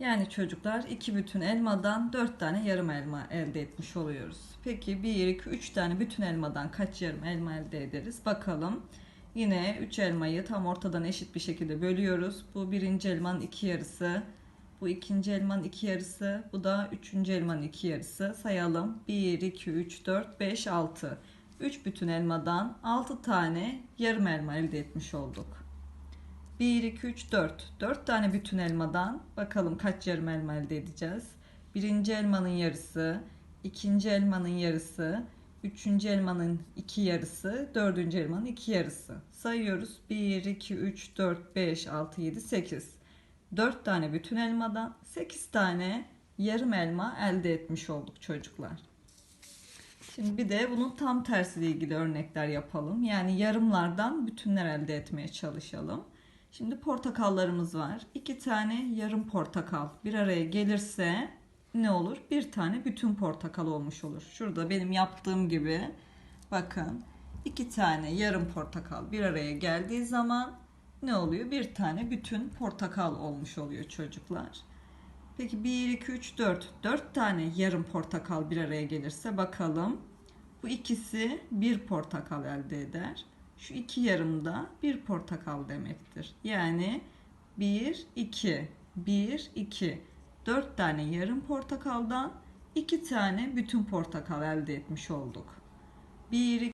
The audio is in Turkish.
Yani çocuklar iki bütün elmadan dört tane yarım elma elde etmiş oluyoruz. Peki 1, 2, 3 tane bütün elmadan kaç yarım elma elde ederiz? Bakalım. Yine 3 elmayı tam ortadan eşit bir şekilde bölüyoruz. Bu birinci elmanın iki yarısı. Bu ikinci elmanın iki yarısı. Bu da üçüncü elmanın iki yarısı. Sayalım. 1, 2, 3, 4, 5, 6. 3 bütün elmadan 6 tane yarım elma elde etmiş olduk. 1, 2, 3, 4. 4 tane bütün elmadan bakalım kaç yarım elma elde edeceğiz. Birinci elmanın yarısı, ikinci elmanın yarısı, üçüncü elmanın iki yarısı, dördüncü elmanın iki yarısı. Sayıyoruz. 1, 2, 3, 4, 5, 6, 7, 8. 4 tane bütün elmadan 8 tane yarım elma elde etmiş olduk çocuklar. Şimdi bir de bunun tam tersiyle ilgili örnekler yapalım. Yani yarımlardan bütünler elde etmeye çalışalım. Şimdi portakallarımız var. İki tane yarım portakal bir araya gelirse ne olur? Bir tane bütün portakal olmuş olur. Şurada benim yaptığım gibi bakın iki tane yarım portakal bir araya geldiği zaman ne oluyor? Bir tane bütün portakal olmuş oluyor çocuklar. Peki 1, 2, 3, 4. 4 tane yarım portakal bir araya gelirse bakalım. Bu ikisi bir portakal elde eder. Şu iki yarım da bir portakal demektir. Yani 1, 2, 1, 2. 4 tane yarım portakaldan 2 tane bütün portakal elde etmiş olduk. 1,